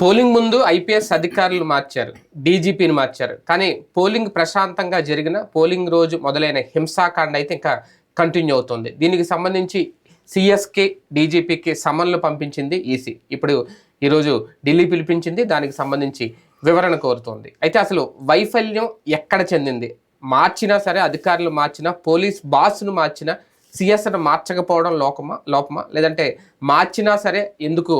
Polling ముందు IPS అధికారులు మార్చారు డీజీపీని మార్చారు. కానీ పోలింగ్ ప్రశాంతంగా జరిగిన పోలింగ్ రోజు మొదలైన హింసాకాండ అయితే ఇంకా కంటిన్యూ అవుతుంది. దీనికి సంబంధించి సిఎస్కే డీజీపీకి సమన్లు పంపించింది ఈసీ. ఇప్పుడు ఈరోజు ఢిల్లీ పిలిపించింది దానికి సంబంధించి వివరణ కోరుతోంది. అయితే అసలు వైఫల్యం ఎక్కడ చెందింది? మార్చినా సరే అధికారులు మార్చినా పోలీస్ బాస్ను మార్చినా సిఎస్ను మార్చకపోవడం లోకమా లోపమా? లేదంటే మార్చినా సరే ఎందుకు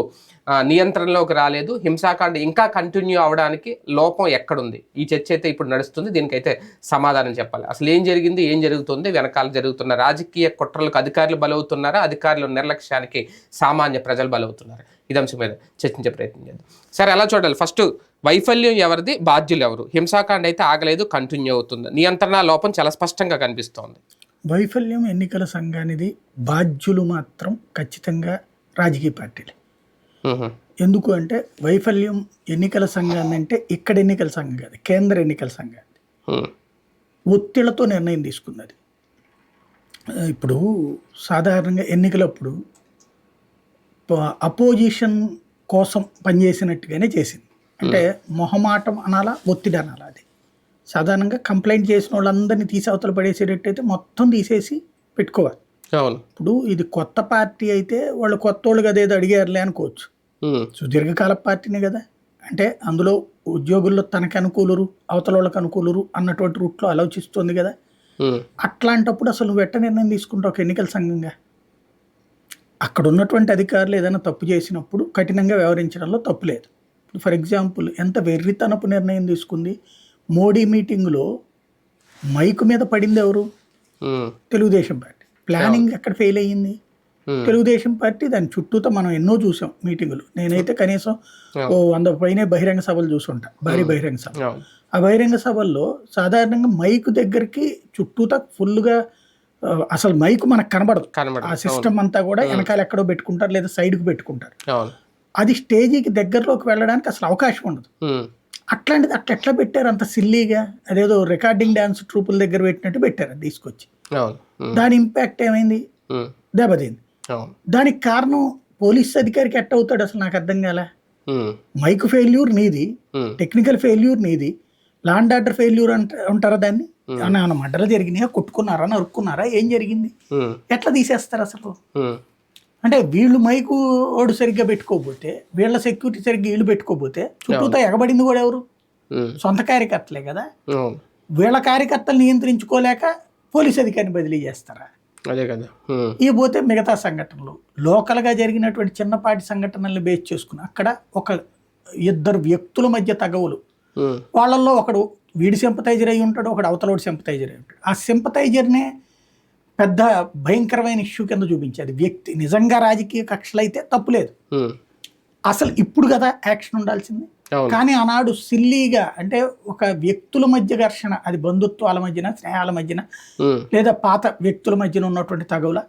నియంత్రణలోకి రాలేదు? హింసాకాండ ఇంకా కంటిన్యూ అవడానికి లోపం ఎక్కడుంది? ఈ చర్చ అయితే ఇప్పుడు నడుస్తుంది. దీనికైతే సమాధానం చెప్పాలి. అసలు ఏం జరిగింది? ఏం జరుగుతుంది? వెనకాల జరుగుతున్న రాజకీయ కుట్రలకు అధికారులు బలవుతున్నారా? అధికారుల నిర్లక్ష్యానికి సామాన్య ప్రజలు బలవుతున్నారు? ఇది అంశం మీద చర్చించే ప్రయత్నం చేద్దాం. సరే అలా చూడాలి? ఫస్ట్ వైఫల్యం ఎవరిది? బాధ్యులు ఎవరు? హింసాకాండ అయితే ఆగలేదు కంటిన్యూ అవుతుంది. నియంత్రణ లోపం చాలా స్పష్టంగా కనిపిస్తోంది. వైఫల్యం ఎన్నికల సంఘానిది బాధ్యులు మాత్రం ఖచ్చితంగా రాజకీయ పార్టీలు. ఎందుకు అంటే వైఫల్యం ఎన్నికల సంఘాన్ని అంటే ఇక్కడ ఎన్నికల సంఘం కాదు కేంద్ర ఎన్నికల సంఘం. మ్. ఒత్తిళ్ళతో నిర్ణయం తీసుకున్నది. ఇప్పుడు సాధారణంగా ఎన్నికలప్పుడు అపోజిషన్ కోసం పనిచేసినట్టుగానే చేసింది. అంటే మొహమాటం అనాలా ఒత్తిడి అనాలా? సాధారణంగా కంప్లైంట్ చేసిన వాళ్ళందరినీ తీసి అవతల పడేసేటట్టయితే మొత్తం తీసేసి పెట్టుకోవాలి. అవును. ఇప్పుడు ఇది కొత్త పార్టీ అయితే వాళ్ళు కొత్త వాళ్ళు కదా ఏదో అడిగారులే అనుకోవచ్చు. సుదీర్ఘకాల పార్టీనే కదా. అంటే అందులో ఉద్యోగుల్లో తనకు అనుకూలరు అవతల వాళ్ళకి అనుకూలరు అన్నటువంటి రూట్లో ఆలోచిస్తుంది కదా. అట్లాంటప్పుడు అసలు నువ్వు ఎట్ట నిర్ణయం తీసుకుంటావు ఒక ఎన్నికల సంఘంగా? అక్కడ ఉన్నటువంటి అధికారులు ఏదైనా తప్పు చేసినప్పుడు కఠినంగా వ్యవహరించడంలో తప్పు లేదు. ఇప్పుడు ఫర్ ఎగ్జాంపుల్ ఎంత వెర్రితనపు నిర్ణయం తీసుకుంది? మోడీ మీటింగ్లో మైకు మీద పడింది ఎవరు. తెలుగుదేశం పార్టీ. ప్లానింగ్ ఎక్కడ ఫెయిల్ అయ్యింది. తెలుగుదేశం పార్టీ దాని చుట్టూతో మనం ఎన్నో చూసాం మీటింగులు. నేనైతే కనీసం ఓ వంద పైనే బహిరంగ సభలు చూసుంటా భారీ బహిరంగ సభ ఆ బహిరంగ సభల్లో సాధారణంగా మైక్ దగ్గరికి చుట్టూతా ఫుల్గా అసలు మైక్ మనకు కనబడదు. ఆ సిస్టమ్ అంతా కూడా వెనకాల ఎక్కడో పెట్టుకుంటారు లేదా సైడ్కి పెట్టుకుంటారు. అది స్టేజీకి దగ్గరలోకి వెళ్ళడానికి అసలు అవకాశం ఉండదు. అట్లాంటిది అట్లా ఎట్లా పెట్టారు? అంత సిల్లీగా? అదేదో రికార్డింగ్ డ్యాన్స్ ట్రూపుల దగ్గర పెట్టినట్టు పెట్టారు తీసుకొచ్చి. దాని ఇంపాక్ట్ ఏమైంది. దెబ్బతింది. దానికి కారణం పోలీస్ అధికారికి ఎట్ట అవుతాడు అసలు నాకు అర్థం కాలే. మైక్ ఫెయిల్యూర్ నీది. టెక్నికల్ ఫెయిల్యూర్ నీది లాండ్ ఆర్డర్ ఫెయిల్యూర్ అంట అంటారా దాన్ని? ఏమన్నా మంటలు జరిగినాయా? కొట్టుకున్నారా? నరుక్కున్నారా? ఏం జరిగింది. ఎట్లా తీసేస్తారు అసలు. అంటే వీళ్ళు మైకు ఓడు సరిగ్గా పెట్టుకోకపోతే వీళ్ళ సెక్యూరిటీ సరిగ్గా వీళ్ళు పెట్టుకోకపోతే చుట్టూతో ఎగబడింది కూడా ఎవరు. సొంత కార్యకర్తలే కదా. వీళ్ళ కార్యకర్తలు నియంత్రించుకోలేక పోలీస్ అధికారిని బదిలీ చేస్తారా? అదే కదా. ఇక పోతే మిగతా సంఘటనలు. లోకల్గా జరిగినటువంటి చిన్నపాటి సంఘటనల్ని బేస్ చేసుకుని అక్కడ ఒక ఇద్దరు వ్యక్తుల మధ్య తగవులు. వాళ్ళల్లో ఒకడు వీడి సింపతైజర్ అయి ఉంటాడు ఒకడు అవతలోడు సింపతైజర్ అయి ఉంటాడు. ఆ సింపతైజర్నే పెద్ద భయంకరమైన ఇష్యూ కింద చూపించేది. వ్యక్తి నిజంగా రాజకీయ కక్షలు అయితే తప్పులేదు. అసలు ఇప్పుడు కదా యాక్షన్ ఉండాల్సింది. కానీ ఆనాడు సిల్లీగా అంటే ఒక వ్యక్తుల మధ్య ఘర్షణ అది బంధుత్వాల మధ్యన స్నేహాల మధ్యన. లేదా పాత వ్యక్తుల మధ్యన ఉన్నటువంటి తగవుల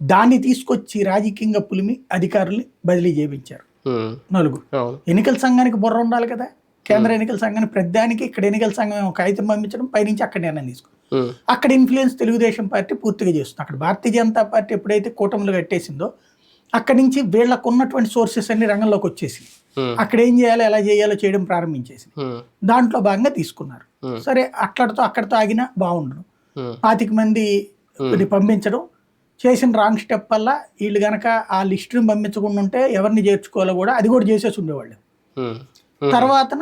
దాన్ని తీసుకొచ్చి రాజకీయంగా పులిమి అధికారుల్ని బదిలీ చేయించారు. నలుగురు. ఎన్నికల సంఘానికి బుర్ర ఉండాలి కదా. కేంద్ర ఎన్నికల సంఘానికి ప్రతిదానికి ఇక్కడ ఎన్నికల సంఘం ఏమో కాగితం పంపించడం పైనుంచి అక్కడ నిర్ణయం తీసుకో. అక్కడ ఇన్ఫ్లుయెన్స్ తెలుగుదేశం పార్టీ పూర్తిగా చేస్తుంది అక్కడ భారతీయ జనతా పార్టీ ఎప్పుడైతే కూటములు కట్టేసిందో అక్కడి నుంచి వీళ్ళకు ఉన్నటువంటి సోర్సెస్ అన్ని రంగంలోకి వచ్చేసి. అక్కడ ఏం చేయాలో ఎలా చేయాలో చేయడం ప్రారంభించేసింది మ్. దాంట్లో భాగంగా తీసుకున్నారు. సరే అక్కడితో అక్కడితో ఆగినా బాగుండదు. పాతిక మంది పంపించడం చేసిన రాంగ్ స్టెప్ వల్ల వీళ్ళు గనక ఆ లిస్టుని పంపించకుండా ఉంటే ఎవరిని చేర్చుకోవాలో కూడా అది కూడా చేసేసి ఉండేవాళ్ళు. తర్వాత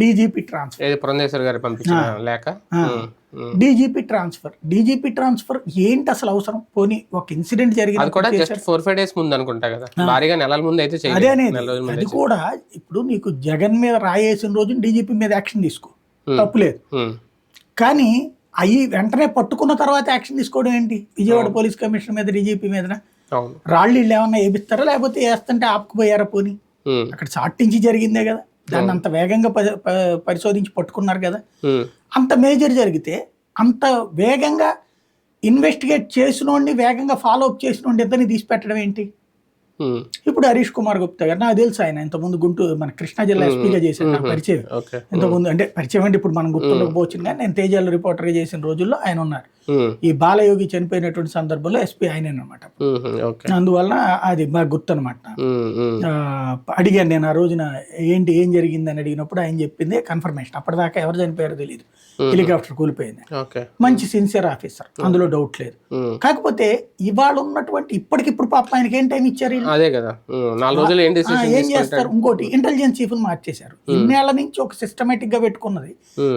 డీజీపీ ట్రాన్స్ఫర్. పురంధేశ్వర్ గారు పంపించిన లేక. DGP transfer. డీజీపీ ట్రాన్స్ఫర్ ఏంటి అసలు అవసరం? పోనీ ఒక ఇన్సిడెంట్ జరిగింది అది కూడా జస్ట్ ఫోర్ ఫైవ్ డేస్ ముందు అనుకుంటా కదా. భారీగా నెలల ముందు అయితే అదే అది కూడా ఇప్పుడు నీకు జగన్ మీద రాయేసిన రోజు డీజీపీ మీద యాక్షన్ తీసుకో. తప్పులేదు. కానీ అవి వెంటనే పట్టుకున్న తర్వాత యాక్షన్ తీసుకోవడం ఏంటి? విజయవాడ పోలీస్ కమిషనర్ మీద డీజీపీ మీద రాళ్ళు వీళ్ళు ఏమన్నా వేపిస్తారా లేకపోతే వేస్తుంటే ఆపుకుపోయారా పోనీ. అక్కడ చాటించి జరిగిందే కదా. దాన్ని అంత వేగంగా పరిశోధించి పట్టుకున్నారు కదా. అంత మేజర్ జరిగితే అంత వేగంగా ఇన్వెస్టిగేట్ చేసినోడిని వేగంగా ఫాలో అప్ చేసినోడిని ఇద్దరిని తీసి పెట్టడం ఏంటి. ఇప్పుడు హరీష్ కుమార్ గుప్తా గారు నాకు తెలుసు ఆయన ఇంతకుముందు గుంటూరు మన కృష్ణా జిల్లా ఎస్పీగా చేశాడు నాకు పరిచయం. ఇంతకుముందు అంటే పరిచయం అంటే ఇప్పుడు మనం గుర్తుండకపోవచ్చు కానీ నేను తేజాలు రిపోర్టర్గా చేసిన రోజుల్లో ఆయన ఉన్నారు. ఈ బాలయోగి చనిపోయినటువంటి సందర్భంలో ఎస్పీ ఆయనేనమాట ఉమ్, ఓకే. అందువల్ల అది బాగా గుర్తు అనమాట అడిగాను నేను ఆ రోజున ఏంటి ఏం జరిగిందని అడిగినప్పుడు ఆయన చెప్పింది కన్ఫర్మేషన్ అప్పటిదాకా ఎవరు చనిపోయారో తెలియదు హెలికాప్టర్ కూలిపోయింది. మంచి సిన్సియర్ ఆఫీసర్ అందులో డౌట్ లేదు. కాకపోతే ఇవాళ ఉన్నటువంటి ఇప్పటికిప్పుడు పాప ఆయనకి ఏం టైం ఇచ్చారు? అదే కదా. ఏం చేస్తారు? ఇంకోటి ఇంటెలిజెన్స్ చీఫ్ మార్చేశారు. ఇన్నేళ్ళ నుంచి ఒక సిస్టమేటిక్గా పెట్టుకున్నది.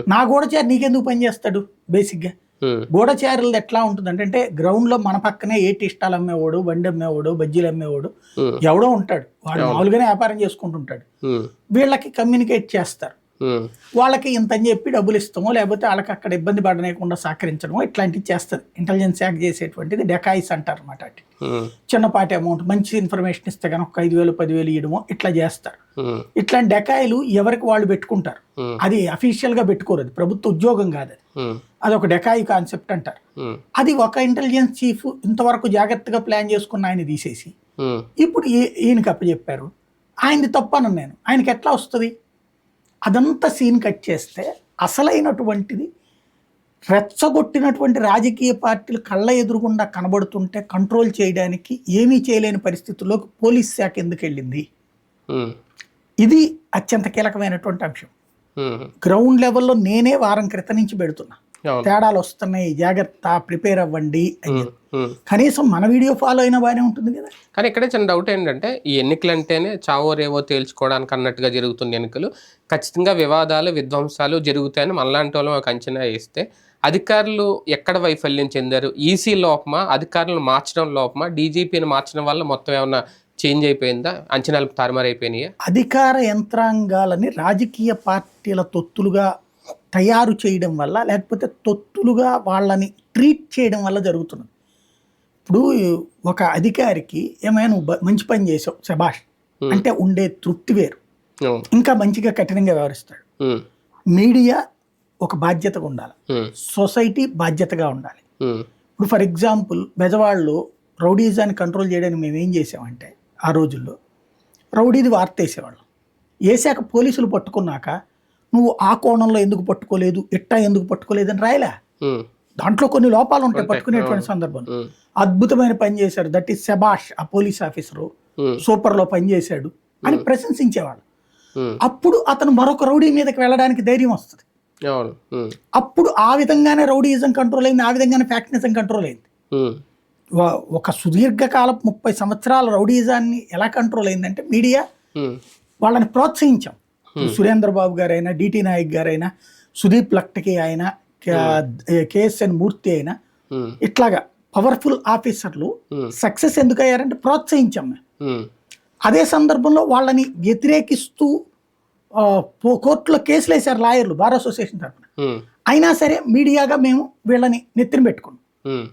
నా గూఢచారి నీకెందుకు పని చేస్తాడు? బేసిక్గా. గూఢచారులది ఎట్లా ఉంటుంది అంటే గ్రౌండ్లో మన పక్కనే ఏ టిష్టాలు అమ్మేవాడు బండి అమ్మేవాడు బజ్జీలు అమ్మేవాడు ఎవడో ఉంటాడు. వాడు మామూలుగానే వ్యాపారం చేసుకుంటుంటాడు. వీళ్ళకి కమ్యూనికేట్ చేస్తారు. వాళ్ళకి ఇంత అని చెప్పి డబ్బులు ఇస్తామో లేకపోతే వాళ్ళకి అక్కడ ఇబ్బంది పడనేయకుండా సహకరించడమో ఇట్లాంటివి చేస్తుంది. ఇంటెలిజెన్స్ యాక్ట్ చేసేటువంటిది డెకాయిస్ అంటారు అనమాట చిన్నపాటి అమౌంట్ మంచి ఇన్ఫర్మేషన్ ఇస్తే కనుక ఒక ఐదు వేలు పదివేలు ఇవ్వడమో ఇట్లా చేస్తారు. ఇట్లాంటి డెకాయిలు ఎవరికి వాళ్ళు పెట్టుకుంటారు? అది అఫీషియల్గా పెట్టుకోరు అది. ప్రభుత్వ ఉద్యోగం కాదు అది. ఉమ్, అది ఒక డెకాయి కాన్సెప్ట్ అంటారు. అది ఒక ఇంటెలిజెన్స్ చీఫ్ ఇంతవరకు జాగ్రత్తగా ప్లాన్ చేసుకున్న ఆయన తీసేసి ఇప్పుడు ఈయనకి అప్పచెప్పారు. ఆయనది తప్పను నేను. ఆయనకి ఎట్లా వస్తుంది? అదంతా సీన్ కట్ చేస్తే అసలైనటువంటిది రెచ్చగొట్టినటువంటి రాజకీయ పార్టీలు కళ్ళ ఎదురుగుండా కనబడుతుంటే కంట్రోల్ చేయడానికి ఏమీ చేయలేని పరిస్థితుల్లోకి పోలీస్ శాఖ ఎందుకు వెళ్ళింది? ఇది అత్యంత కీలకమైనటువంటి అంశం. గ్రౌండ్ లెవెల్లో నేనే వారం క్రితం నుంచి పెడుతున్నా. తేడాలు వస్తున్నాయి జాగ్రత్త ప్రిపేర్ అవ్వండి అని. కనీసం మన వీడియో ఫాలో అయినా బాగానే ఉంటుంది కదా. కానీ ఇక్కడే చిన్న డౌట్ ఏంటంటే ఈ ఎన్నికలు అంటేనే చావో రేవో తేల్చుకోవడానికి అన్నట్టుగా జరుగుతున్న ఎన్నికలు. ఖచ్చితంగా వివాదాలు విధ్వంసాలు జరుగుతాయని మనలాంటి వాళ్ళం ఒక అంచనా వేస్తే అధికారులు ఎక్కడ వైఫల్యం చెందారు? ఈసీ లోపమా? అధికారులను మార్చడం లోపమా? డీజీపీని మార్చడం వల్ల మొత్తం ఏమన్నా చేంజ్ అయిపోయిందా? అంచనాలు తారుమారైపోయినాయా? అధికార యంత్రాంగాలని రాజకీయ పార్టీల తొత్తులుగా తయారు చేయడం వల్ల లేకపోతే తొత్తులుగా వాళ్ళని ట్రీట్ చేయడం వల్ల జరుగుతున్నది. ఇప్పుడు ఒక అధికారికి ఏమైనా మంచి పని చేసావు Hmm. అంటే ఉండే తృప్తి వేరు. ఇంకా మంచిగా కఠినంగా వ్యవహరిస్తాడు. మీడియా ఒక బాధ్యతగా ఉండాలి. సొసైటీ బాధ్యతగా ఉండాలి. ఇప్పుడు ఫర్ ఎగ్జాంపుల్ బెజవాడలో రౌడీజాన్ని కంట్రోల్ చేయడానికి మేము ఏం చేసామంటే ఆ రోజుల్లో రౌడీది వార్త వేసేవాళ్ళం. వేసాక పోలీసులు పట్టుకున్నాక నువ్వు ఆ కోణంలో ఎందుకు పట్టుకోలేదు? ఇట్టా ఎందుకు పట్టుకోలేదు అని రాయలే దాంట్లో కొన్ని లోపాలు ఉంటాయి. పట్టుకునేటువంటి ఉమ్, అద్భుతమైన పని చేశారు దట్ ఈస్ శబాష్ ఆ పోలీస్ ఆఫీసరు సూపర్లో పని చేశాడు అని ప్రశంసించేవాళ్ళు అప్పుడు అతను మరొక రౌడీ మీదకి వెళ్ళడానికి ధైర్యం వస్తుంది. అప్పుడు ఆ విధంగానే రౌడీయిజం కంట్రోల్ అయింది ఆ విధంగానే ఫ్యాక్టనిజం కంట్రోల్ అయింది. ఒక సుదీర్ఘకాలపు ముప్పై సంవత్సరాల రౌడీజాన్ని ఎలా కంట్రోల్ అయిందంటే మీడియా వాళ్ళని ప్రోత్సహించాం. సురేంద్ర బాబు గారైనా డిటి నాయక్ గారైనా సుదీప్ లక్టకి అయినా కేఎస్ఎన్ మూర్తి అయినా ఉమ్, ఇట్లాగా పవర్ఫుల్ ఆఫీసర్లు సక్సెస్ ఎందుకు అయ్యారంటే ప్రోత్సహించాం ఉమ్, అదే సందర్భంలో వాళ్ళని వ్యతిరేకిస్తూ కోర్టులో కేసులు వేశారు లాయర్లు బార్ అసోసియేషన్ తరఫున అయినా సరే మీడియాగా మేము వీళ్ళని నెత్తిన పెట్టుకున్నాం.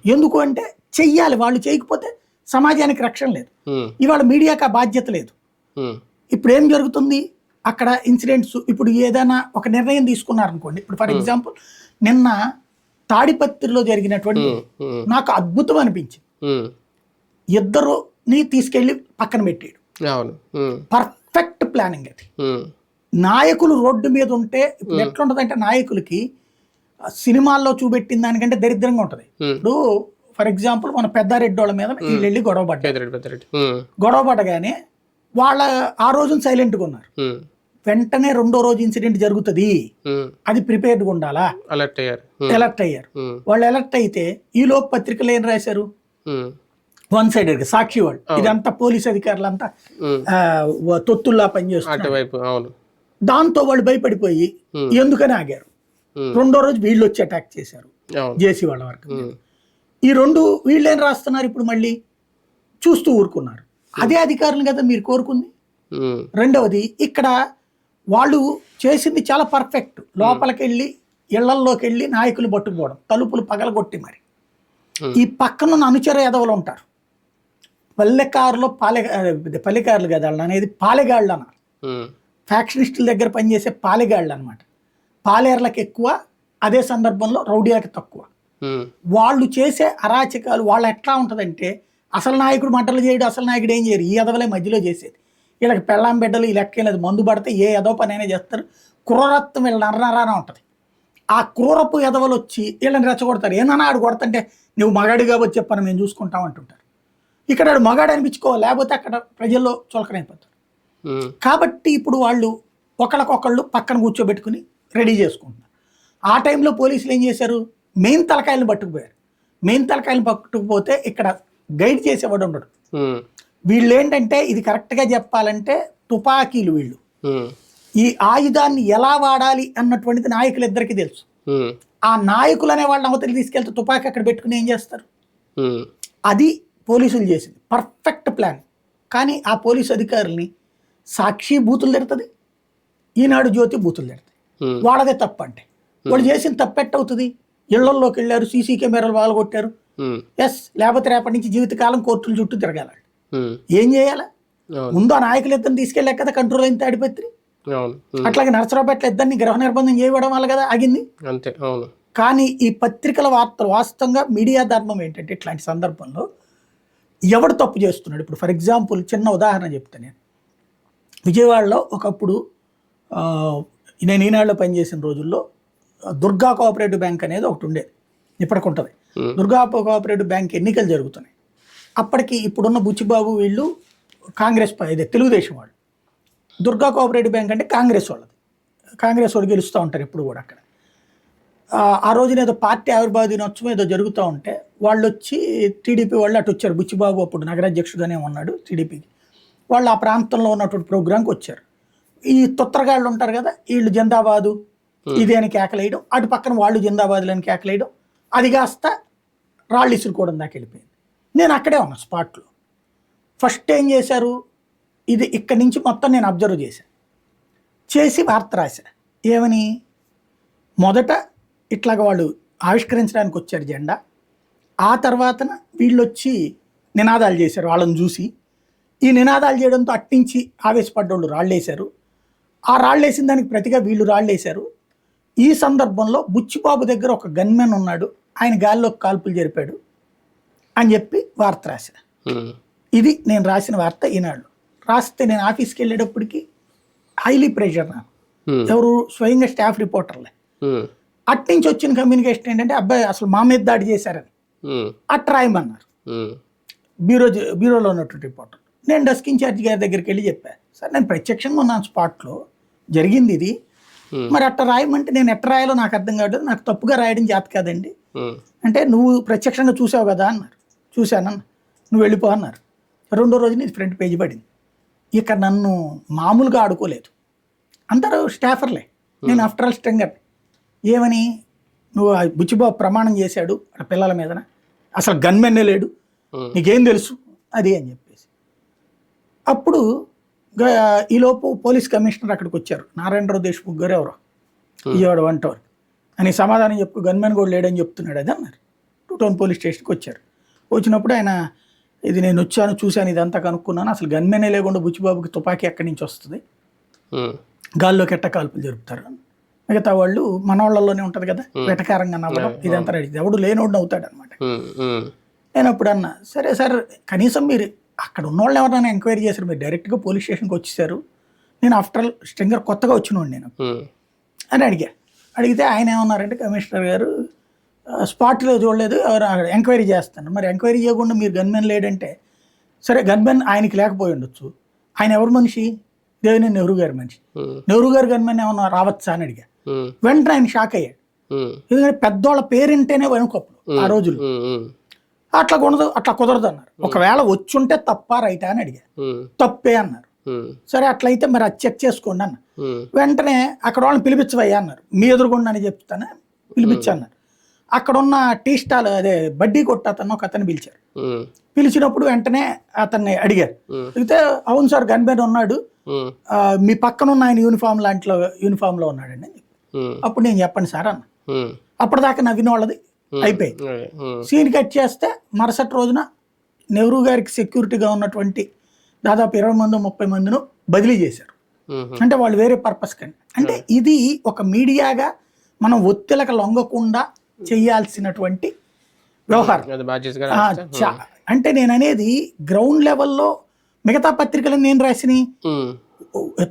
ఎందుకు అంటే చెయ్యాలి వాళ్ళు చేయకపోతే సమాజానికి రక్షణ లేదు. ఇవాళ మీడియాకి ఆ బాధ్యత లేదు. ఇప్పుడు ఏం జరుగుతుంది? అక్కడ ఇన్సిడెంట్స్ ఇప్పుడు ఏదైనా ఒక నిర్ణయం తీసుకున్నారనుకోండి. ఇప్పుడు ఫర్ ఎగ్జాంపుల్ నిన్న తాడిపత్రిలో జరిగినటువంటి నాకు అద్భుతం అనిపించింది. ఇద్దరుని తీసుకెళ్ళి పక్కన పెట్టాడు. పర్ఫెక్ట్ ప్లానింగ్ అది. నాయకులు రోడ్డు మీద ఉంటే ఇప్పుడు ఎట్లుంటదంటే నాయకులకి సినిమాల్లో చూపెట్టిన దానికంటే దరిద్రంగా ఉంటది. ఇప్పుడు ఫర్ ఎగ్జాంపుల్ మన పెద్దారెడ్డి వాళ్ళ మీద వీళ్ళు వెళ్ళి గొడవ పడ్డారు. గొడవ పడగానే వాళ్ళ ఆ రోజున సైలెంట్గా ఉన్నారు. వెంటనే రెండో రోజు ఇన్సిడెంట్ జరుగుతుంది. అది ప్రిపేర్డ్గా ఉండాలా? అలర్ట్ అయ్యారు. ఉమ్, ఎలర్ట్ అయ్యారు. వాళ్ళు ఎలర్ట్ అయితే ఈ లోపు పత్రికలు ఏం రాశారు? వన్ సైడెడ్ సాక్షి వాళ్ళు. ఇదంతా పోలీస్ అధికారులంతా తొత్తుల్లా పనిచేస్తున్నారు. అవును. దాంతో వాళ్ళు భయపడిపోయి. ఎందుకని ఆగారు? రెండో రోజు వీళ్ళు వచ్చి అటాక్ చేశారు జేసీ వాళ్ళ వరకు ఈ రెండు వీళ్ళేం రాస్తున్నారు ఇప్పుడు మళ్ళీ? చూస్తూ ఊరుకున్నారు. అదే అధికారులు కదా మీరు కోరుకుంది? రెండవది ఇక్కడ వాళ్ళు చేసింది చాలా పర్ఫెక్ట్ లోపలికి వెళ్ళి ఇళ్ళల్లోకి వెళ్ళి నాయకులు పట్టుకుపోవడం తలుపులు పగలగొట్టి మరి. ఈ పక్కన అనుచర ఎదవలు ఉంటారు. పల్లెకారులో పాలె పల్లెకారులు కదా అనేది పాలెగాళ్ళు అన్నారు. ఫ్యాక్షనిస్టుల దగ్గర పనిచేసే పాలెగాళ్ళు అనమాట పాలేర్లకు ఎక్కువ అదే సందర్భంలో రౌడీలకు తక్కువ. వాళ్ళు చేసే అరాచకాలు వాళ్ళు ఎట్లా ఉంటుందంటే అసలు నాయకుడు మంటలు చేయడు అసలు నాయకుడు ఏం చేయరు ఈ ఎదవలే మధ్యలో చేసేది. వీళ్ళకి పెళ్ళాం బిడ్డలు ఈ లెక్క లేదు. మందు పడితే ఏ ఎదో పని అయినా చేస్తారు. క్రూరత్వం వీళ్ళ నరనరాన ఉంటుంది. ఆ క్రూరపు ఎదవలు వచ్చి వీళ్ళని రెచ్చగొడతారు. ఏమన్నా ఆడు కొడతంటే నువ్వు మగాడి కాబట్టి చెప్పని మేము చూసుకుంటాం అంటుంటారు. ఇక్కడ ఆడు మగాడు అనిపించుకోవాలి. లేకపోతే అక్కడ ప్రజల్లో చులకనైపోతారు. కాబట్టి ఇప్పుడు వాళ్ళు ఒకళ్ళకొకళ్ళు పక్కన కూర్చోబెట్టుకుని రెడీ చేసుకుంటున్నారు. ఆ టైంలో పోలీసులు ఏం చేశారు? మెయిన్ తలకాయలను పట్టుకుపోయారు. మెయిన్ తలకాయలను పట్టుకుపోతే ఇక్కడ గైడ్ చేసేవాడు ఉండడు. వీళ్ళు ఏంటంటే ఇది కరెక్ట్గా చెప్పాలంటే తుపాకీలు వీళ్ళు. ఈ ఆయుధాన్ని ఎలా వాడాలి అన్నటువంటిది నాయకులిద్దరికీ తెలుసు. ఆ నాయకులు అనే వాళ్ళని అవతలి తీసుకెళ్తే తుపాకీ అక్కడ పెట్టుకుని ఏం చేస్తారు? అది పోలీసులు చేసింది. Perfect plan. కానీ ఆ పోలీసు అధికారుల్ని సాక్షి బూతులు తిడుతుంది. ఈనాడు జ్యోతి బూతులు తిడుతుంది. వాళ్ళదే తప్పు అంటే వాళ్ళు చేసిన తప్పు ఎట్టవుతుంది ఇళ్ళల్లోకి వెళ్ళారు సీసీ కెమెరాలు వాళ్ళు కొట్టారు ఎస్ లేకపోతే రేపటి నుంచి జీవితకాలం కోర్టుల చుట్టూ తిరగాల. ఏం చేయాలా? ముందు ఆ నాయకులు ఇద్దరిని తీసుకెళ్ళాక కదా కంట్రోల్ అయిన తాడిపత్రి అట్లాగే నరసరావుపేటలో ఇద్దరిని గృహ నిర్బంధం చేయడం వల్ల కదా ఆగింది? అంతే అవును. కానీ ఈ పత్రికల వార్తలు వాస్తవంగా మీడియా ధర్మం ఏంటంటే ఇట్లాంటి సందర్భంలో ఎవడు తప్పు చేస్తున్నాడు? ఇప్పుడు ఫర్ ఎగ్జాంపుల్ చిన్న ఉదాహరణ చెప్తాను నేను. విజయవాడలో ఒకప్పుడు నేను ఈనాడులో పనిచేసిన రోజుల్లో దుర్గా కోఆపరేటివ్ బ్యాంక్ అనేది ఒకటి ఉండేది. ఇప్పటికి ఉంటుంది. దుర్గా కోఆపరేటివ్ బ్యాంక్ ఎన్నికలు జరుగుతున్నాయి. అప్పటికి ఇప్పుడున్న బుచ్చిబాబు వీళ్ళు కాంగ్రెస్ ఇదే తెలుగుదేశం వాళ్ళు. దుర్గా కోఆపరేటివ్ బ్యాంక్ అంటే కాంగ్రెస్ వాళ్ళది. కాంగ్రెస్ వాళ్ళు గెలుస్తూ ఉంటారు ఇప్పుడు కూడా అక్కడ. ఆ, రోజున ఏదో పార్టీ ఆవిర్భావ దినోత్సవం ఏదో జరుగుతూ ఉంటే వాళ్ళు వచ్చి టీడీపీ వాళ్ళు అటు వచ్చారు. బుచ్చిబాబు అప్పుడు నగరాధ్యక్షుడుగానే ఉన్నాడు టీడీపీకి వాళ్ళు ఆ ప్రాంతంలో ఉన్నటువంటి ప్రోగ్రాంకి వచ్చారు. ఈ తొత్తరగాళ్ళు ఉంటారు కదా వీళ్ళు జిందాబాదు ఇది అని కేకలేయడం. అటు పక్కన వాళ్ళు జిందాబాదులని కేకలేయడం. అది కాస్త రాళ్ళు ఇసురుకోవడం దాకా వెళ్ళిపోయింది. నేను అక్కడే ఉన్నా స్పాట్లో. ఫస్ట్ ఏం చేశారు? ఇది ఇక్కడి నుంచి మొత్తం నేను అబ్జర్వ్ చేశాను చేసి వార్త రాశా. ఏమని? మొదట ఇట్లాగ వాళ్ళు ఆవిష్కరించడానికి వచ్చారు జెండా. ఆ తర్వాతన వీళ్ళు వచ్చి నినాదాలు చేశారు వాళ్ళని చూసి. ఈ నినాదాలు చేయడంతో అట్టించి ఆవేశపడ్డోళ్ళు రాళ్ళేశారు. ఆ రాళ్ళేసిన దానికి ప్రతిగా వీళ్ళు రాళ్ళేశారు. ఈ సందర్భంలో బుచ్చిబాబు దగ్గర ఒక గన్మెన్ ఉన్నాడు. ఆయన గాల్లోకి కాల్పులు జరిపాడు. అని చెప్పి వార్త ఉమ్, ఇది నేను రాసిన వార్త ఈనాడు. రాస్తే నేను ఆఫీస్కి వెళ్ళేటప్పటికి హైలీ ప్రెషర్ నాకు. ఎవరు స్వయంగా స్టాఫ్ రిపోర్టర్లే. అట్నుంచి వచ్చిన కమ్యూనికేషన్ ఏంటంటే అబ్బాయి అసలు మా మీద దాడి చేశారని. అట్ రాయమన్నారు. బ్యూరో బ్యూరోలో ఉన్నటువంటి రిపోర్టర్. నేను డెస్క్ ఇన్ఛార్జ్ గారి దగ్గరికి వెళ్ళి చెప్పా సార్ నేను ప్రత్యక్షంగా ఉన్నాను స్పాట్లో. జరిగింది ఇది. మరి అట్ట రాయమంటే నేను ఎట్ట రాయాలో నాకు అర్థం కావట్లేదు. నాకు తప్పుగా రాయడం చేత కాదండి. అంటే నువ్వు ప్రత్యక్షంగా చూసావు కదా అన్నారు. చూశానన్న నువ్వు వెళ్ళిపో అన్నారు. రెండో రోజు నీది ఫ్రంట్ పేజీ పడింది. ఇక నన్ను మామూలుగా ఆడుకోలేదు. అందరూ స్టాఫర్లే. నేను ఆఫ్టర్ ఆల్ స్ట్రింగర్. ఏమని? నువ్వు ఆ బుచ్చిబాబు ప్రమాణం చేశాడు ఆ పిల్లల మీదన. అసలు గన్మెన్నే లేడు. నీకేం తెలుసు? అది అని చెప్పేసి. అప్పుడు ఈలోపు పోలీస్ కమిషనర్ అక్కడికి వచ్చారు. నారాయణరావు దేశ్ముఖ్ గారు ఎవరో? విజయవాడ వన్ టవర్ అని సమాధానం చెప్పు గన్మెన్ కూడా లేడని చెప్తున్నాడు అది అన్నారు. టూ టౌన్ పోలీస్ స్టేషన్కి వచ్చారు. వచ్చినప్పుడు ఆయన ఇది నేను వచ్చాను చూశాను ఇదంతా కనుక్కున్నాను. అసలు గన్మెనే లేకుండా బుచ్చిబాబుకి తుపాకీ ఎక్కడి నుంచి వస్తుంది? ఉమ్, గాల్లోకి ఎట్ట కాల్పులు జరుపుతారు? మిగతా వాళ్ళు మనవాళ్ళలోనే ఉంటుంది కదా వెటకారంగా నవ్వడం ఇదంతా రెడీ ఎవడు లేనోడు నవ్వుతాడు అనమాట నేను అప్పుడు అన్నా సరే సార్ కనీసం మీరు అక్కడ ఉన్నవాళ్ళు ఎవరైనా ఎంక్వైరీ చేశారు? మీరు డైరెక్ట్గా పోలీస్ స్టేషన్కి వచ్చేసారు నేను ఆఫ్టర్ ఆల్ స్ట్రింగర్ కొత్తగా వచ్చినోడు నేను. అని అడిగా. అడిగితే ఆయన ఏమన్నారంటే కమిషనర్ గారు "ఆ, స్పాట్లో చూడలేదు ఎవరు అక్కడ ఎంక్వైరీ చేస్తాను మరి ఎంక్వైరీ చేయకుండా మీరు గన్మెన్ లేడంటే సరే గన్మెన్ ఆయనకి లేకపోయి ఉండొచ్చు. ఆయన ఎవరు మనిషి? దేవిని నెహ్రూ గారి మనిషి. నెహ్రూ గారి గన్మెన్ ఏమన్నా రావచ్చా అని అడిగా. వెంటనే ఆయన షాక్ అయ్యాడు. ఎందుకంటే పెద్దోళ్ళ పేరింటేనే వెనుకప్పుడు ఆ రోజులు. అట్లా కొనదు అట్లా కుదరదు అన్నారు ఒకవేళ వచ్చుంటే తప్పా రైటా అని అడిగా. తప్పే అన్నారు. సరే అట్లయితే మరి అది చెక్ చేసుకోండి అన్న వెంటనే అక్కడ వాళ్ళని పిలిపించవయ్యా అన్నారు. మీ ఎదురుగుండా అని చెప్తాను పిలిపించు అన్నారు అక్కడ ఉన్న టీ స్టాల్ అదే బడ్డీ కొట్టు అతను ఒక అతను పిలిచారు. పిలిచినప్పుడు వెంటనే అతన్ని అడిగారు. అడిగితే అవును సార్ గన్మెన్ ఉన్నాడు. ఉమ్, ఆ, మీ పక్కన ఉన్న ఆయన యూనిఫామ్ లాంటిలో యూనిఫామ్లో ఉన్నాడండి. అప్పుడు నేను చెప్పండి సార్ అన్న. అప్పటిదాకా నవ్విన వాళ్ళది అయిపోయింది. సీన్ కట్ చేస్తే మరుసటి రోజున నెహ్రూ గారికి సెక్యూరిటీగా ఉన్నటువంటి దాదాపు ఇరవై మంది ముప్పై మందిను బదిలీ చేశారు. అంటే వాళ్ళు వేరే పర్పస్ కండి. అంటే ఇది ఒక మీడియాగా మనం ఒత్తిళ్ళకి లొంగకుండా చేయాల్సినటువంటి వ్యవహారం. రాస్తే, చా- అంటే నేను అనేది గ్రౌండ్ లెవెల్లో మిగతా పత్రికలు నేను రాసిన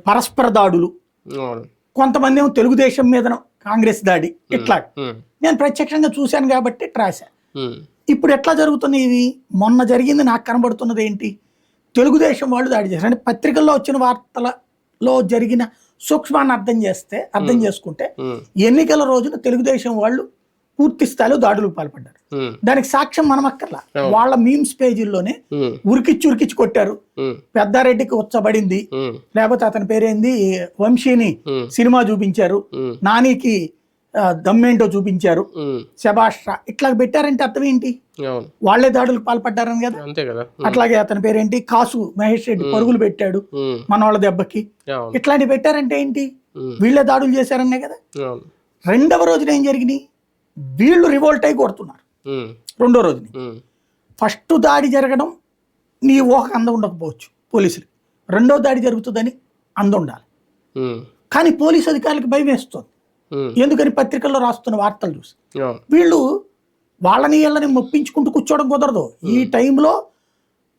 పరస్పర దాడులు. కొంతమంది ఏమో తెలుగుదేశం మీద కాంగ్రెస్ దాడి ఇట్లా నేను ప్రత్యక్షంగా చూశాను కాబట్టి ఉమ్, ఇప్పుడు ఎట్లా జరుగుతున్నాయి ఇవి? మొన్న జరిగింది నాకు కనబడుతున్నది ఏంటి? తెలుగుదేశం వాళ్ళు దాడి చేశారు. అంటే పత్రికల్లో వచ్చిన వార్తలలో జరిగిన సూక్ష్మాన్ని అర్థం చేస్తే అర్థం చేసుకుంటే ఎన్నికల రోజున తెలుగుదేశం వాళ్ళు పూర్తి స్థాయిలో దాడులకు పాల్పడ్డారు. దానికి సాక్ష్యం మనం అక్కర్లా. వాళ్ళ మీమ్స్ పేజీల్లోనే ఉరికిచ్చి ఉరికిచ్చి కొట్టారు. పెద్దారెడ్డికి ఉచ్చబడింది. లేకపోతే అతని పేరేంది? వంశీని సినిమా చూపించారు. నానికి దమ్మేంటో చూపించారు. శబాష్రా ఇట్లా పెట్టారంటే అర్థం ఏంటి? వాళ్ళే దాడులకు పాల్పడ్డారని కదా? అంతే కదా. అట్లాగే అతని పేరేంటి? కాసు మహేష్ రెడ్డి పరుగులు పెట్టాడు మన వాళ్ళ దెబ్బకి. ఇట్లాంటివి పెట్టారంటే ఏంటి? వీళ్ళే దాడులు చేశారనే కదా? రెండవ రోజున ఏం జరిగినాయి? వీళ్ళు రివోల్ట్ అయి కొడుతున్నారు. రెండో రోజుని. ఫస్ట్ దాడి జరగడం నీ ఊహకు అందం ఉండకపోవచ్చు పోలీసులు. రెండో దాడి జరుగుతుందని అందం ఉండాలి. కానీ పోలీసు అధికారులకు భయం వేస్తుంది. ఎందుకని పత్రికల్లో రాస్తున్న వార్తలు చూసి. వీళ్ళు వాళ్ళని వీళ్ళని మొప్పించుకుంటూ కూర్చోవడం కుదరదు. ఈ టైంలో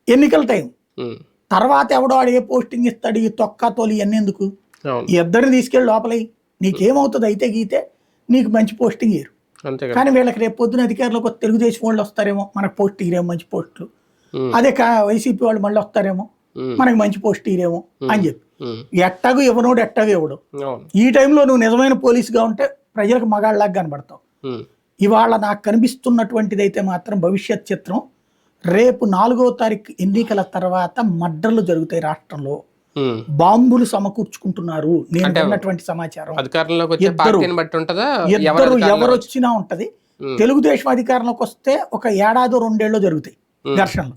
ఎన్నికల టైం. తర్వాత ఎవడో వాడు ఏ పోస్టింగ్ ఇస్తాడు ఈ తొక్క తోలి ఇవన్నీ ఎందుకు? ఇద్దరిని తీసుకెళ్ళి లోపలై. నీకేమవుతుంది అయితే గీతే నీకు మంచి పోస్టింగ్ ఇయ్యరు. కానీ వీళ్ళకి రేపు పొద్దున అధికారులకు తెలుగుదేశం వాళ్ళు వస్తారేమో మనకు పోస్ట్ ఇరేమో మంచి పోస్టులు. అదే కా వైసీపీ వాళ్ళు మళ్ళీ వస్తారేమో మనకి మంచి పోస్ట్ ఇరేమో అని చెప్పి. ఎట్టాగు ఇవ్వనోడు ఎట్టాగు ఇవ్వడు. ఈ టైంలో నువ్వు నిజమైన పోలీసుగా ఉంటే ప్రజలకు మగాళ్ళలాగా కనబడతావు. ఇవాళ నాకు కనిపిస్తున్నటువంటిది అయితే మాత్రం భవిష్యత్ చిత్రం రేపు నాలుగో తారీఖు ఎన్నికల తర్వాత మడ్డర్లు జరుగుతాయి రాష్ట్రంలో. బాంబులు సమకూర్చుకుంటున్నారు నేను సమాచారం. ఇద్దరు. ఎవరు వచ్చినా ఉంటది. తెలుగుదేశం అధికారంలోకి వస్తే ఒక ఏడాది రెండేళ్ళు జరుగుతాయి ఘర్షణలు.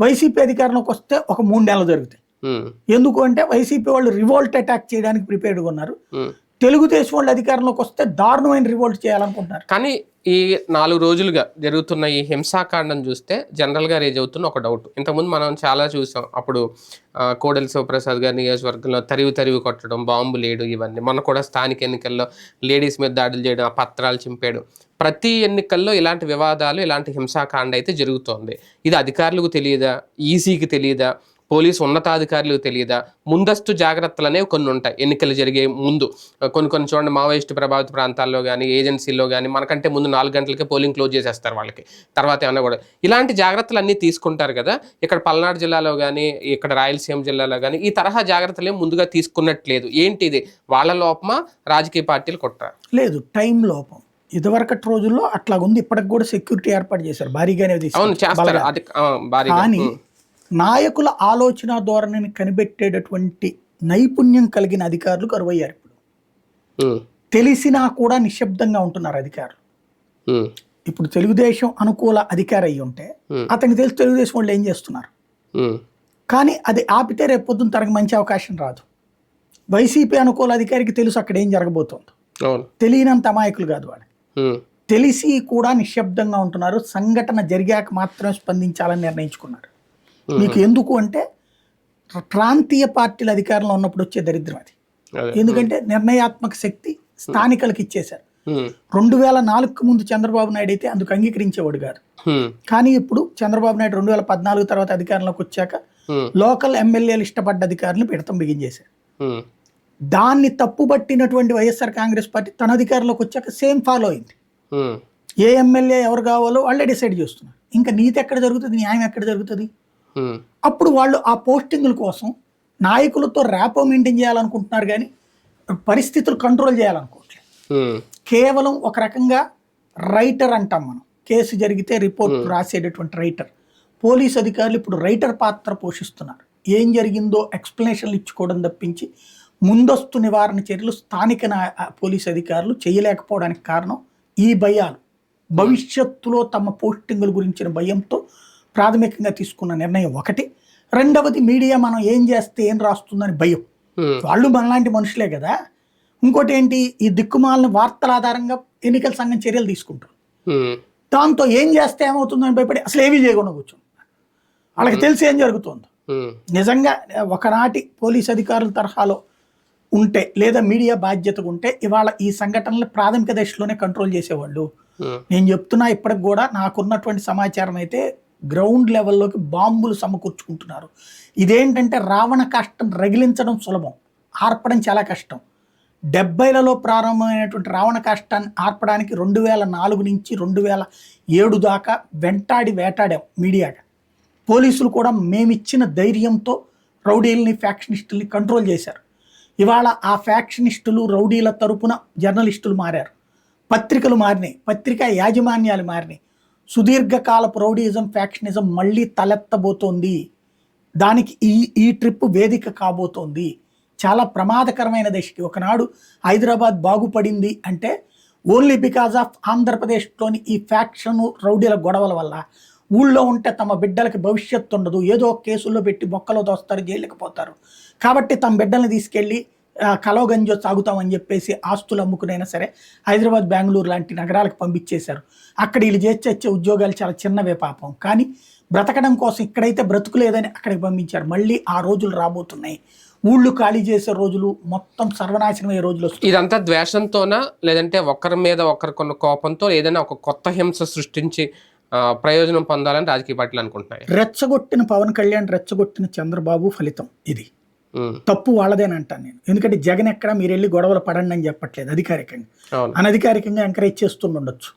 వైసీపీ అధికారంలోకి వస్తే ఒక మూడు నెలలు జరుగుతాయి ఎందుకు అంటే వైసీపీ వాళ్ళు రివోల్ట్ అటాక్ చేయడానికి ప్రిపేర్డ్గా ఉన్నారు. తెలుగుదేశం వాళ్ళు అధికారంలోకి వస్తే దారుణమైన రివోల్ట్ చేయాలనుకుంటున్నారు. కానీ ఈ నాలుగు రోజులుగా జరుగుతున్న ఈ హింసాకాండం చూస్తే జనరల్గా రేజ్ అవుతున్న ఒక డౌట్. ఇంతకుముందు మనం చాలా చూసాం. అప్పుడు కోడెల శివప్రసాద్ గారి నియోజకవర్గంలో తరివి తరివి కొట్టడం బాంబు లేడు ఇవన్నీ. మొన్న కూడా స్థానిక ఎన్నికల్లో లేడీస్ మీద దాడులు చేయడం ఆ పత్రాలు చింపేయడం. ప్రతి ఎన్నికల్లో ఇలాంటి వివాదాలు ఇలాంటి హింసాకాండ అయితే జరుగుతోంది. ఇది అధికారులకు తెలియదా? ఈసీకి తెలియదా? పోలీసు ఉన్నతాధికారులకు తెలియదా? ముందస్తు జాగ్రత్తలు అనేవి కొన్ని ఉంటాయి ఎన్నికలు జరిగే ముందు. కొన్ని కొన్ని చూడండి మావోయిస్టు ప్రభావిత ప్రాంతాల్లో కానీ ఏజెన్సీల్లో కానీ మనకంటే ముందు నాలుగు గంటలకే పోలింగ్ క్లోజ్ చేసేస్తారు వాళ్ళకి. తర్వాత ఏమన్నా కూడా. ఇలాంటి జాగ్రత్తలు అన్నీ తీసుకుంటారు కదా. ఇక్కడ పల్నాడు జిల్లాలో కానీ ఇక్కడ రాయలసీమ జిల్లాలో కానీ ఈ తరహా జాగ్రత్తలు ముందుగా తీసుకున్నట్లేదు. ఏంటి ఇది వాళ్ళ లోపమా? రాజకీయ పార్టీలు కొట్టరా? లేదు టైం లోపం. ఇదివరకటి రోజుల్లో అట్లా ఉంది ఇప్పటికి కూడా సెక్యూరిటీ ఏర్పాటు చేశారు. భారీగానే అవును చేస్తారు. అది కానీ నాయకుల ఆలోచన ధోరణిని కనిపెట్టేటటువంటి నైపుణ్యం కలిగిన అధికారులు కరువయ్యారు ఇప్పుడు. తెలిసినా కూడా నిశ్శబ్దంగా ఉంటున్నారు అధికారులు. ఇప్పుడు తెలుగుదేశం అనుకూల అధికారి అయి ఉంటే. అతనికి తెలిసి తెలుగుదేశం వాళ్ళు ఏం చేస్తున్నారు? కానీ అది ఆపితే రేపు పొద్దున్న తనకు మంచి అవకాశం రాదు. వైసీపీ అనుకూల అధికారికి తెలుసు అక్కడ ఏం జరగబోతోంది. తెలియనంత అమాయకులు కాదు ఉమ్, తెలిసి కూడా నిశ్శబ్దంగా ఉంటున్నారు. సంఘటన జరిగాక మాత్రమే స్పందించాలని నిర్ణయించుకున్నారు. మీకు ఎందుకు అంటే ప్రాంతీయ పార్టీల అధికారంలో ఉన్నప్పుడు వచ్చే దరిద్రం అది. ఎందుకంటే నిర్ణయాత్మక శక్తి స్థానికలకు ఇచ్చేశారు. రెండు వేల నాలుగుకు ముందు చంద్రబాబు నాయుడు అయితే అందుకు అంగీకరించేవాడు ఉమ్, కానీ ఇప్పుడు చంద్రబాబు నాయుడు రెండు వేల పద్నాలుగు తర్వాత అధికారంలోకి వచ్చాక లోకల్ ఎమ్మెల్యేలు ఇష్టపడ్డ అధికారులను పెడతాం బిగించేశారు దాన్ని తప్పుబట్టినటువంటి వైఎస్ఆర్ కాంగ్రెస్ పార్టీ తన అధికారంలోకి వచ్చాక సేమ్ ఫాలో అయింది. ఏ ఎమ్మెల్యే ఎవరు కావాలో వాళ్ళే డిసైడ్ చేస్తున్నారు. ఇంకా నీతి ఎక్కడ జరుగుతుంది? న్యాయం ఎక్కడ జరుగుతుంది? అప్పుడు వాళ్ళు ఆ పోస్టింగుల కోసం నాయకులతో ర్యాపో మెయింటైన్ చేయాలనుకుంటున్నారు కానీ పరిస్థితులు కంట్రోల్ చేయాలనుకోవట్లేదు. కేవలం ఒక రకంగా రైటర్ అంటాం మనం. కేసు జరిగితే రిపోర్ట్ రాసేటటువంటి రైటర్. పోలీస్ అధికారులు ఇప్పుడు రైటర్ పాత్ర పోషిస్తున్నారు. ఏం జరిగిందో ఎక్స్ప్లెనేషన్లు ఇచ్చుకోవడం తప్పించి ముందస్తు నివారణ చర్యలు స్థానిక పోలీస్ అధికారులు చేయలేకపోవడానికి కారణం ఈ భయాలు. భవిష్యత్తులో తమ పోస్టింగుల గురించిన భయంతో ప్రాథమికంగా తీసుకున్న నిర్ణయం ఒకటి. రెండవది మీడియా మనం ఏం చేస్తే ఏం రాస్తుందని భయం. వాళ్ళు మనలాంటి మనుషులే కదా. ఇంకోటి ఏంటి? ఈ దిక్కుమాలిన వార్తల ఆధారంగా ఎన్నికల సంఘం చర్యలు తీసుకుంటారు. దాంతో ఏం చేస్తే ఏమవుతుందని భయపడి అసలు ఏమీ చేయకుండా కూర్చుంటారు. వాళ్ళకి తెలిసి ఏం జరుగుతుందో? నిజంగా ఒకనాటి పోలీస్ అధికారుల తరహాలో ఉంటే లేదా మీడియా బాధ్యతగా ఉంటే ఇవాళ ఈ సంఘటనలు ప్రాథమిక దశలోనే కంట్రోల్ చేసేవాళ్ళు. నేను చెప్తున్నా ఇప్పటికి కూడా నాకున్నటువంటి సమాచారం అయితే గ్రౌండ్ లెవెల్లోకి బాంబులు సమకూర్చుకుంటున్నారు. ఇదేంటంటే రావణ కష్టం రగిలించడం సులభం ఆర్పడం చాలా కష్టం. డెబ్బైలలో ప్రారంభమైనటువంటి రావణ కాష్టాన్ని ఆర్పడానికి రెండు వేల నాలుగు నుంచి రెండు వేల ఏడు దాకా వెంటాడి వేటాడాం మీడియాగా. పోలీసులు కూడా మేమిచ్చిన ధైర్యంతో రౌడీల్ని ఫ్యాక్షనిస్టుల్ని కంట్రోల్ చేశారు. ఇవాళ ఆ ఫ్యాక్షనిస్టులు రౌడీల తరపున జర్నలిస్టులు మారారు. పత్రికలు మారినాయి. పత్రికా యాజమాన్యాలు మారినాయి. సుదీర్ఘకాల ప్రౌడిజం ఫ్యాక్షనిజం మళ్ళీ తలెత్తబోతోంది. దానికి ఈ ఈ ట్రిప్ వేదిక కాబోతోంది. చాలా ప్రమాదకరమైన దశకి. ఒకనాడు హైదరాబాద్ బాగుపడింది అంటే ఓన్లీ బికాజ్ ఆఫ్ ఆంధ్రప్రదేశ్లోని ఈ ఫ్యాక్షన్ రౌడీల గొడవల వల్ల. ఊళ్ళో ఉంటే తమ బిడ్డలకి భవిష్యత్తు ఉండదు. ఏదో కేసుల్లో పెట్టి మొక్కలో దోస్తారు జైలుకి పోతారు. కాబట్టి తమ బిడ్డల్ని తీసుకెళ్ళి ఆ, కలవగంజో సాగుతామని చెప్పేసి ఆస్తులు అమ్ముకునైనా సరే హైదరాబాద్ బెంగళూరు లాంటి నగరాలకు పంపించేశారు. అక్కడ వీళ్ళు చేసి వచ్చే ఉద్యోగాలు చాలా చిన్నవే పాపం. కానీ బ్రతకడం కోసం ఇక్కడైతే బ్రతుకులేదని అక్కడికి పంపించారు. మళ్ళీ ఆ రోజులు రాబోతున్నాయి. ఊళ్ళు ఖాళీ చేసే రోజులు మొత్తం సర్వనాశనమయ్యే రోజులు ఇదంతా ద్వేషంతోనా? లేదంటే ఒకరి మీద ఒకరికొన్న కోపంతో ఏదైనా ఒక కొత్త హింస సృష్టించి ప్రయోజనం పొందాలని రాజకీయ పార్టీలు అనుకుంటున్నాయి? రెచ్చగొట్టిన పవన్ కళ్యాణ్ రెచ్చగొట్టిన చంద్రబాబు ఫలితం ఇది. తప్పు వాళ్ళదేనంటాను నేను. ఎందుకంటే జగన్ ఎక్కడ మీరు వెళ్ళి గొడవలు పడండి అని చెప్పట్లేదు అధికారికంగా. అనధికారికంగా ఎంకరేజ్ చేస్తుండొచ్చు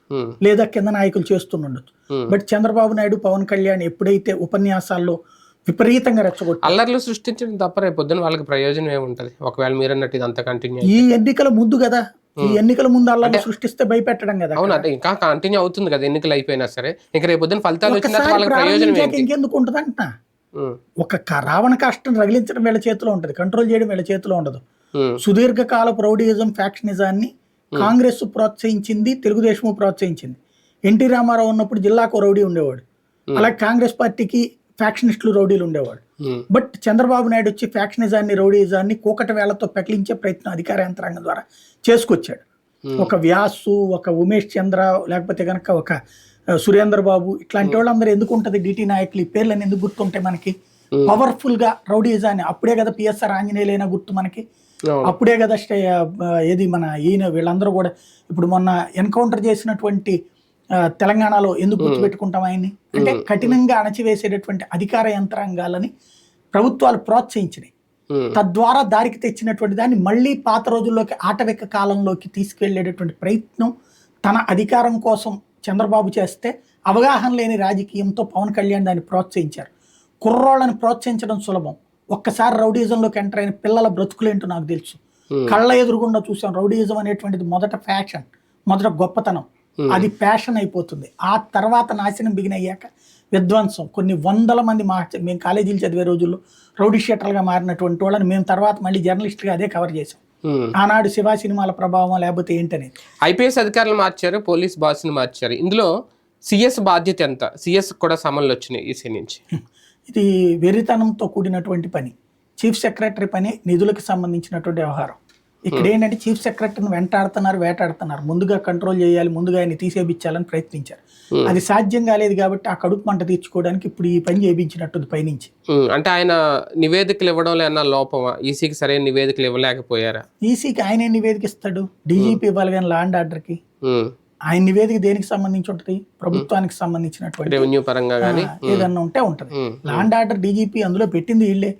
లేదా కింద నాయకులు చేస్తుండొచ్చు. బట్ చంద్రబాబు నాయుడు పవన్ కళ్యాణ్ ఎప్పుడైతే ఉపన్యాసాల్లో విపరీతంగా రెచ్చగొట్టి అల్లర్లు సృష్టించడం తప్ప రేపు పొద్దున వాళ్ళకి ప్రయోజనం ఏముంటుంది? ఒకవేళ మీరు అన్నట్టు ఇదంతా కంటిన్యూ ఈ ఎన్నికల ముందు కదా. ఈ ఎన్నికల ముందు అలా సృష్టిస్తే భయపెట్టడం కదా అవును అంటే ఇంకా కంటిన్యూ అవుతుంది కదా ఎన్నికలు అయిపోయినా సరే. ఇంకా రేపు పొద్దున ఫలితాలు వచ్చిన వాళ్ళకి ప్రయోజనం ఇంకెందుకు ఉంటుంది అంటున్నా ఒక రావణ కాష్టం రగిలించడం వీళ్ళ చేతిలో ఉంటుంది. కంట్రోల్ చేయడం వీళ్ళ చేతిలో ఉండదు. ఉమ్, సుదీర్ఘకాలపు రౌడీయిజం ఫ్యాక్షనిజాన్ని కాంగ్రెస్ ప్రోత్సహించింది తెలుగుదేశం ప్రోత్సహించింది. ఎన్టీ రామారావు ఉన్నప్పుడు జిల్లాకు రౌడీ ఉండేవాడు. అలాగే కాంగ్రెస్ పార్టీకి ఫ్యాక్షనిస్టులు రౌడీలు ఉండేవాడు. బట్ చంద్రబాబు నాయుడు వచ్చి ఫ్యాక్షనిజాన్ని రౌడీయిజాన్ని కూకట వేళ్ళతో పెకిలించే ప్రయత్నం అధికార యంత్రాంగం ద్వారా చేసుకొచ్చాడు. ఒక వ్యాసు ఒక ఉమేష్ చంద్ర లేకపోతే కనుక ఒక సురేంద్ర బాబు ఇట్లాంటి వాళ్ళందరూ ఎందుకు ఉంటుంది? డిటి నాయకులు ఈ పేర్లను ఎందుకు గుర్తుంటాయి మనకి. పవర్ఫుల్గా రౌడీయిజాన్ని అప్పుడే కదా పిఎస్ఆర్ ఆంజనేయులైనా గుర్తు మనకి. అప్పుడే కదా ఏది మన ఈయన వీళ్ళందరూ కూడా ఇప్పుడు మొన్న ఎన్కౌంటర్ చేసినటువంటి తెలంగాణలో ఎందుకు గుర్తుపెట్టుకుంటాం ఆయన్ని? అంటే కఠినంగా అణచివేసేటటువంటి అధికార యంత్రాంగాలని ప్రభుత్వాలు ప్రోత్సహించినాయి. తద్వారా దారికి తెచ్చినటువంటి దాన్ని మళ్ళీ పాత రోజుల్లోకి ఆటవిక కాలంలోకి తీసుకెళ్ళేటటువంటి ప్రయత్నం తన అధికారం కోసం చంద్రబాబు చేస్తే అవగాహన లేని రాజకీయంతో పవన్ కళ్యాణ్ దాన్ని ప్రోత్సహించారు. కుర్రోళ్ళని ప్రోత్సహించడం సులభం. ఒక్కసారి రౌడీజంలోకి ఎంటర్ అయిన పిల్లల బ్రతుకులేంటో నాకు తెలుసు. కళ్ళ ఎదురుగుండా చూసాం రౌడీయిజం అనేటువంటిది మొదట ఫ్యాషన్ మొదట గొప్పతనం. అది ప్యాషన్ అయిపోతుంది. ఆ తర్వాత నాశనం బిగిన్ అయ్యాక విధ్వంసం. కొన్ని వందల మంది మా మేము కాలేజీలు చదివే రోజుల్లో రౌడీ షీటర్లుగా మారినటువంటి వాళ్ళని మేము తర్వాత మళ్ళీ జర్నలిస్ట్గా అదే కవర్ చేసాం. ఆనాడు శివ సినిమాల ప్రభావం లేకపోతే ఏంటనేది? ఐపీఎస్ అధికారులు మార్చారు పోలీస్ బాస్ని మార్చారు. ఇందులో సిఎస్ బాధ్యత ఎంత? సిఎస్ కూడా సమన్లు వచ్చినాయి ఈసీ నుంచి. ఇది వెర్రితనంతో కూడినటువంటి పని. చీఫ్ సెక్రటరీ పని నిధులకు సంబంధించినటువంటి వ్యవహారం. ఇక్కడ ఏంటంటే చీఫ్ సెక్రటరీని వెంటాడుతున్నారు వేటాడుతున్నారు. ముందుగా కంట్రోల్ చేయాలి ముందుగా ఆయన తీసేపించాలని ప్రయత్నించారు. అది సాధ్యం కాలేదు కాబట్టి ఆ కడుపు మంట తీర్చుకోవడానికి ఇప్పుడు ఈ పని చేయించినట్టుంది పైనుంచి. అంటే ఆయన నివేదికలు ఇవ్వడంలో ఏమన్నా లోపమా? ఈసీకి సరైన నివేదికలు ఇవ్వలేకపోయారా? ఈసీకి ఆయన నివేదిక ఇస్తాడు డీజీపీ ఇవ్వాలి కానీ లాండ్ ఆర్డర్కి. ఉమ్, ఆయన నివేదిక దేనికి సంబంధించి ఉంటుంది? ప్రభుత్వానికి సంబంధించినటువంటి రెవెన్యూ పరంగా కానీ ఏదన్నా ఉంటే ఉంటుంది. లాండ్ ఆర్డర్ డీజీపీ అందులో పెట్టింది వీళ్ళే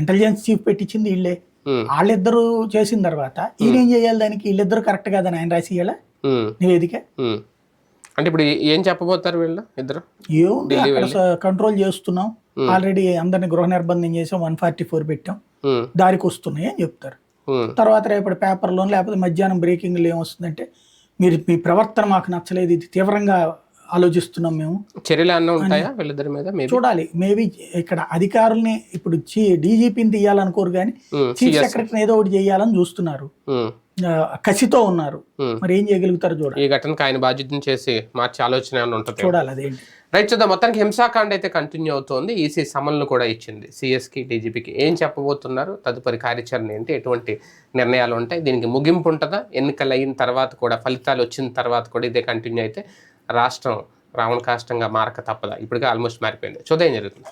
ఇంటెలిజెన్స్ చీఫ్ పెట్టించింది వీళ్ళే వాళ్ళిద్దరూ చేసిన తర్వాత ఈయన ఏం చేయాలి దానికి? వీళ్ళిద్దరు కరెక్ట్ కాదని ఆయన రాసి ఇయ్యాలా? నివేదిక. అంటే ఇప్పుడు ఏం చెప్పబోతారు వీళ్ళు ఇద్దరు? ఏముంది కంట్రోల్ చేస్తున్నాం. ఆల్రెడీ అందరిని గృహ నిర్బంధం చేసాం. వన్ ఫార్టీ ఫోర్ పెట్టాం దారికి వస్తున్నాయి అని చెప్తారు. తర్వాత రేపటి పేపర్లో లేకపోతే మధ్యాహ్నం బ్రేకింగ్లో ఏమొస్తుందంటే మీరు మీ ప్రవర్తన మాకు నచ్చలేదు. ఇది తీవ్రంగా ఆలోచిస్తున్నాం మేము. చర్యలు ఉంటాయా వీళ్ళిద్దరి మీద? చూడాలి. మేబీ ఇక్కడ అధికారుల్ని ఇప్పుడు డీజీపీని తీయాలనుకోరు కానీ చీఫ్ సెక్రటరీని ఏదో ఒకటి చేయాలని చూస్తున్నారు. ఆ, కసితో ఉన్నారు. మరి ఏం చేయగలుగుతారో చూడాలి. ఈ ఘటనకు ఆయన బాధ్యతను చేసి మార్చే ఆలోచన ఉంటుంది? చూడాలి అదేంటి. రైట్ చూద్దాం. మొత్తానికి హింసాకాండ అయితే కంటిన్యూ అవుతోంది. ఈసీ సమన్లు కూడా ఇచ్చింది సిఎస్కి డీజీపీకి. ఏం చెప్పబోతున్నారు? తదుపరి కార్యాచరణ ఏంటి? ఎటువంటి నిర్ణయాలు ఉంటాయి? దీనికి ముగింపు ఉంటుందా? ఎన్నికలు అయిన తర్వాత కూడా ఫలితాలు వచ్చిన తర్వాత కూడా ఇదే కంటిన్యూ అయితే రాష్ట్రం రావణ కాష్టంగా మారక తప్పదా? ఇప్పటికే ఆల్మోస్ట్ మారిపోయింది. చూద్దాం ఏం జరుగుతుంది.